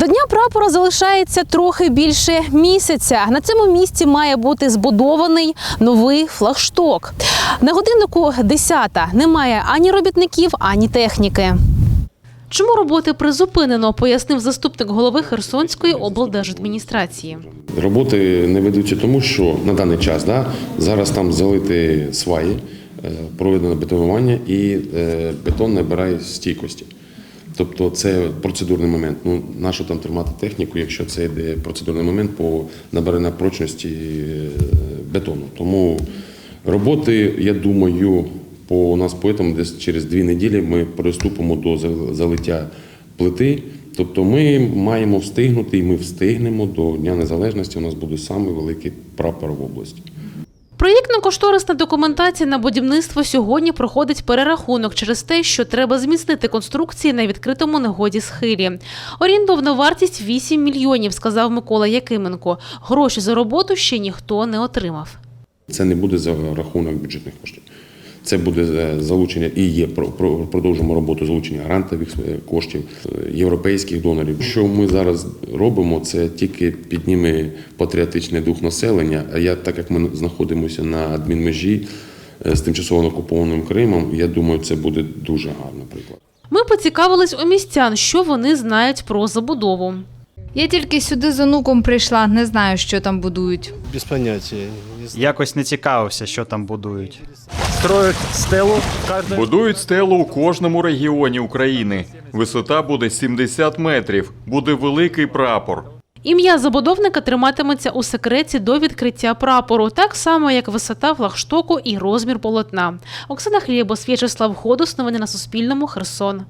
До дня прапора залишається трохи більше місяця. На цьому місці має бути збудований новий флагшток. На годиннику 10 немає ані робітників, ані техніки. Чому роботи призупинено, пояснив заступник голови Херсонської облдержадміністрації. Роботи не ведуться тому, що на даний час да, зараз там залити сваї, е, проведено бетонування і е, бетон набирає стійкості. Тобто це процедурний момент. Ну, нащо там тримати техніку, якщо це йде процедурний момент по набирання прочності е, бетону. Тому роботи, я думаю, по у нас поетам десь через дві неділі ми приступимо до залиття плити. Тобто ми маємо встигнути, і ми встигнемо до Дня Незалежності. У нас буде самий великий прапор в області. Проєктно-кошторисна документація на будівництво сьогодні проходить перерахунок через те, що треба зміцнити конструкції на відкритому негоді схилі. Орієнтовна вартість 8 мільйонів, сказав Микола Якименко. Гроші за роботу ще ніхто не отримав. Це не буде за рахунок бюджетних коштів. Це буде е, залучення і є про- про- продовжимо роботу залучення грантових е, коштів, е, європейських донорів. Що ми зараз робимо, це тільки підніме патріотичний дух населення. А я, так як ми знаходимося на адмінмежі з тимчасово окупованим Кримом, я думаю, це буде дуже гарний приклад. Ми поцікавились у містян, що вони знають про забудову. Я тільки сюди з онуком прийшла, не знаю, що там будують. Без поняття. Якось не цікавився, що там будують. Строять стелу кожен. Будують стелу у кожному регіоні України. Висота буде 70 метрів. Буде великий прапор. Ім'я забудовника триматиметься у секреті до відкриття прапору, так само як висота флагштоку і розмір полотна. Оксана Хлібос, В'ячеслав Ходос. Новини на Суспільному. Херсон.